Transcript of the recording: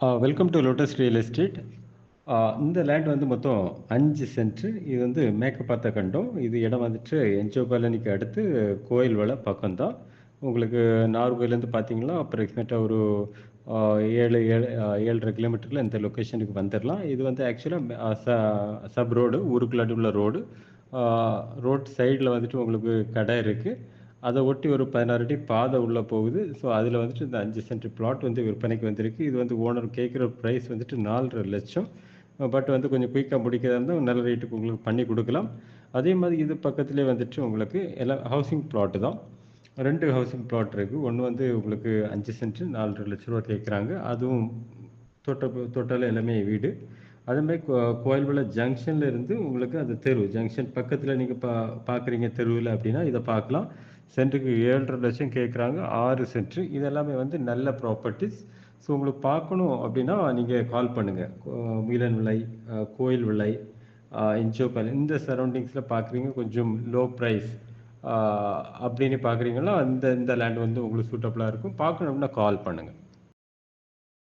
Welcome to lotus real estate இந்த land வந்து மொத்தம் அஞ்சு சென்ட்ரு இது வந்து மேக்கப்பாத்த கண்டம். இது இடம் வந்துட்டு என்ஜோ காலனிக்கு அடுத்து கோயில் வள பக்கம்தான். உங்களுக்கு நாகர்கோயிலேருந்து பார்த்தீங்கன்னா அப்ராக்சிமேட்டாக ஒரு ஏழு ஏழு ஏழரை கிலோமீட்டரில் இந்த லொக்கேஷனுக்கு வந்துடலாம் இது வந்து ஆக்சுவலாக ச சப் ரோடு ஊருக்குள்ள உள்ள ரோடு ரோட் சைடில் வந்துட்டு உங்களுக்கு கடை இருக்குது அதை ஒட்டி ஒரு பதினாறு அடி பாதை உள்ளே போகுது. ஸோ அதில் வந்துட்டு இந்த அஞ்சு சென்ட் பிளாட் வந்து விற்பனைக்கு வந்திருக்கு. இது வந்து ஓனர் கேட்குற ப்ரைஸ் வந்துட்டு நாலரை லட்சம். பட் வந்து கொஞ்சம் குயிக்காக முடிக்கிறதா இருந்தால் நல்ல ரேட்டுக்கு உங்களுக்கு பண்ணி கொடுக்கலாம். அதே மாதிரி இது பக்கத்துலேயே வந்துட்டு உங்களுக்கு எல்லாம் ஹவுசிங் பிளாட்டு தான். ரெண்டு ஹவுசிங் பிளாட் இருக்குது ஒன்று வந்து உங்களுக்கு அஞ்சு சென்ட் நாலரை லட்ச ரூபா கேட்குறாங்க. அதுவும் தொட்ட தொட்டால எல்லாமே வீடு. அதே மாதிரி கோ ஜங்ஷன்ல இருந்து உங்களுக்கு அந்த தெரு ஜங்ஷன் பக்கத்தில் நீங்கள் பா பார்க்குறீங்க தெருவில் அப்படின்னா இதை பார்க்கலாம். சென்ட்டுக்கு ஏழரை லட்சம் கேட்குறாங்க ஆறு சென்ட்டு. இதெல்லாமே வந்து நல்ல ப்ராப்பர்ட்டிஸ் ஸோ உங்களுக்கு பார்க்கணும் அப்படின்னா நீங்கள் கால் பண்ணுங்கள் மீலன் விலை கோயில் விலை இன்ஜோபால் இந்த சரௌண்டிங்ஸில் பார்க்குறீங்க கொஞ்சம் லோ ப்ரைஸ் அப்படின்னு பார்க்குறீங்கன்னா அந்த இந்த லேண்ட் வந்து உங்களுக்கு சூட்டபுளாக இருக்கும். பார்க்கணும் அப்படின்னா கால் பண்ணுங்கள்